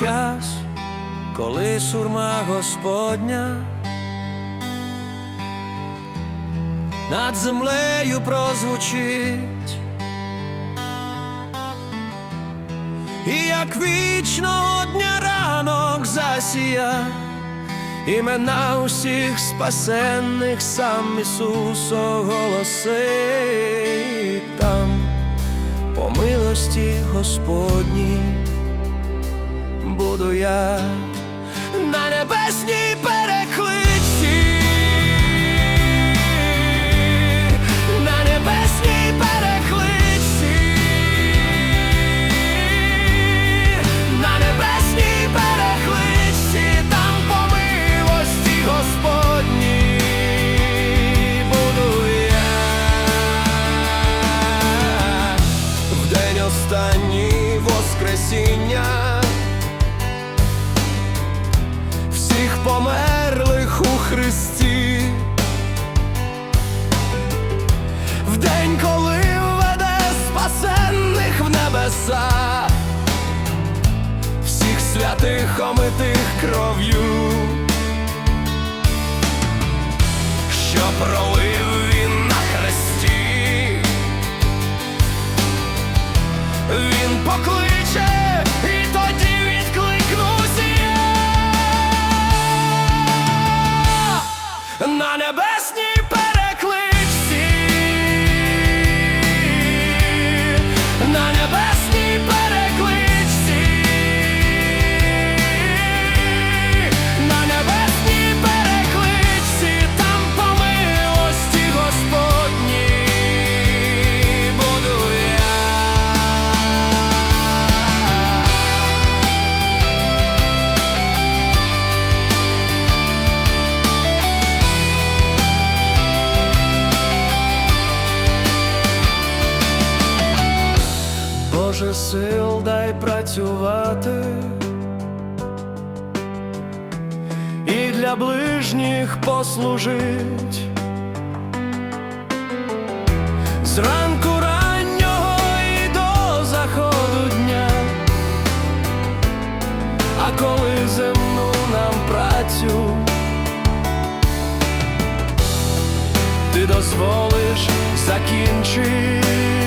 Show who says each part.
Speaker 1: час, коли сурма Господня над землею прозвучить, і як вічного дня ранок засія, імена усіх спасенних сам Ісус оголосить там по милості Господній ボードや Христі, в день, коли веде спасенних в небеса, всіх святих омитих кров'ю, що пролив Боже, сил дай працювати і для ближніх послужить. Зранку раннього і до заходу дня, а коли земну нам працю, ти дозволиш закінчити.